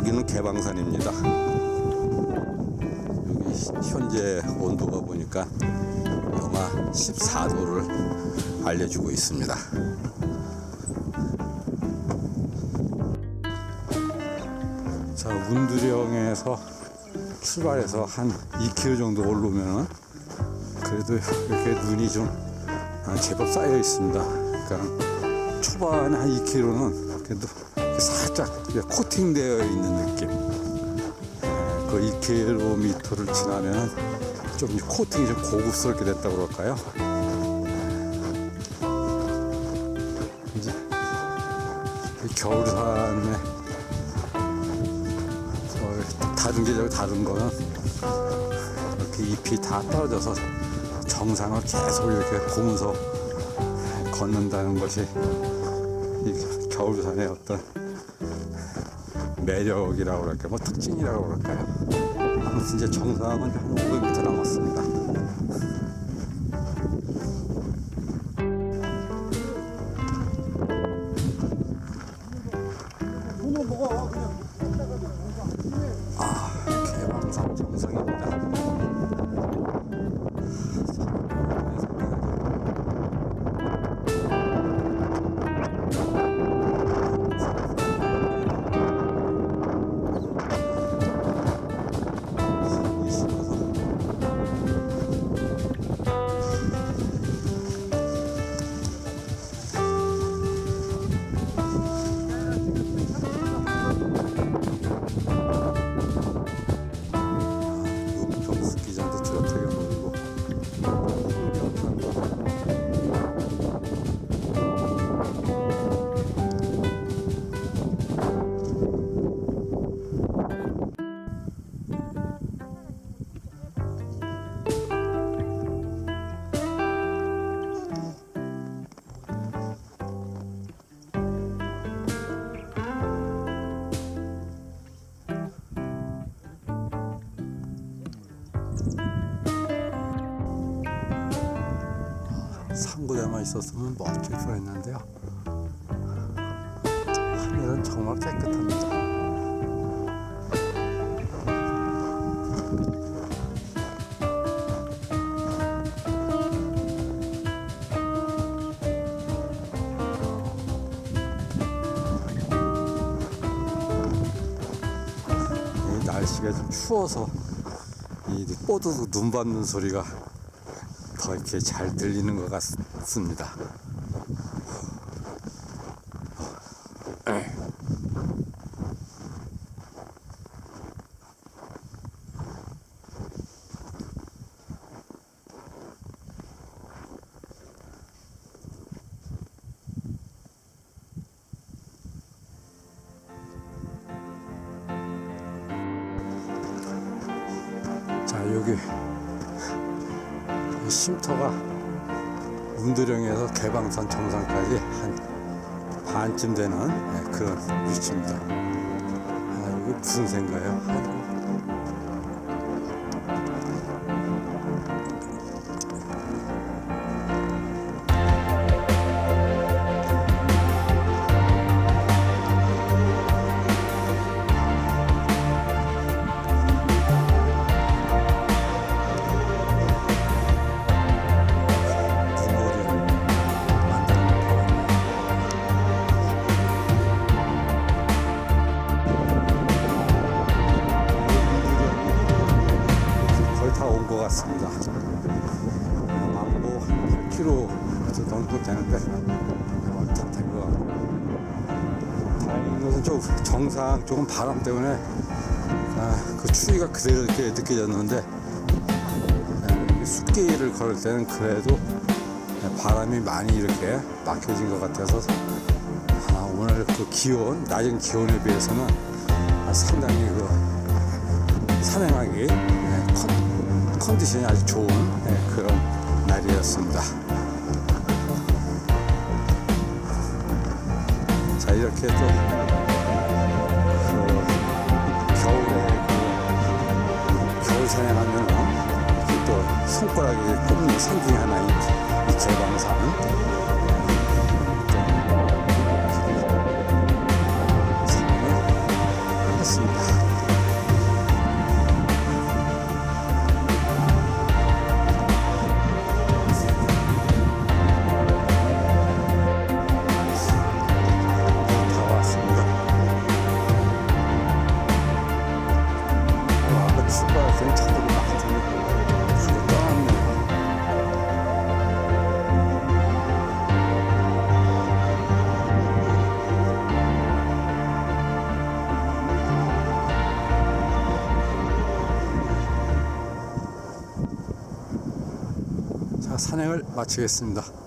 개방산입니다. 여기 현재 온도가 보니까 영하 14도를 알려주고 있습니다. 자, 문두령에서 출발해서 한 2km 정도 올라오면은 그래도 이렇게 눈이 좀 아, 제법 쌓여 있습니다. 그러니까 초반에 한 2km는 그래도 살짝 코팅되어 있는 느낌. 예, 그 2km를 지나면 좀 코팅이 좀 고급스럽게 됐다고 그럴까요? 이제 이 겨울산에 어, 다른 계절 다른 거는 이렇게 잎이 다 떨어져서 정상을 계속 이렇게 보면서 걷는다는 것이 이 겨울산의 어떤 매력이라고 그럴까요? 뭐 특징이라고 그럴까요? 아무튼 이제 정상은 한 500m 남았습니다. 상구대만 있었으면 멋질 뻔했는데요. 하늘은 정말 깨끗합니다. 이 날씨가 좀 추워서 이 뽀드득 눈 받는 소리가 더 이렇게 잘 들리는 것 같습니다. 자 여기 이 쉼터가 문두령에서 개방산 정상까지 한 반쯤 되는 네, 그런 위치입니다. 아, 이게 무슨 새인가요? 다온것 같습니다. 망고 한 8km 정도 되는데 얼핏 된것 같고 다행인 것은 좀 정상 조금 바람 때문에 아, 그 추위가 그대로 이렇게 느껴졌는데 이 숲길을 걸을 때는 그래도 바람이 많이 이렇게 막혀진 것 같아서 아, 오늘 그 기온 낮은 기온에 비해서는 아, 상당히 그 산행하기 네, 컨, 컨디션이 아주 좋은 네, 그런 날이었습니다. 자 이렇게 또 그, 겨울에 그또 손가락이 꼽는 산 중에 하나인 이 개방산 수가 괜찮다고 딱 생각해요. 수가 짱네. 산행을 마치겠습니다.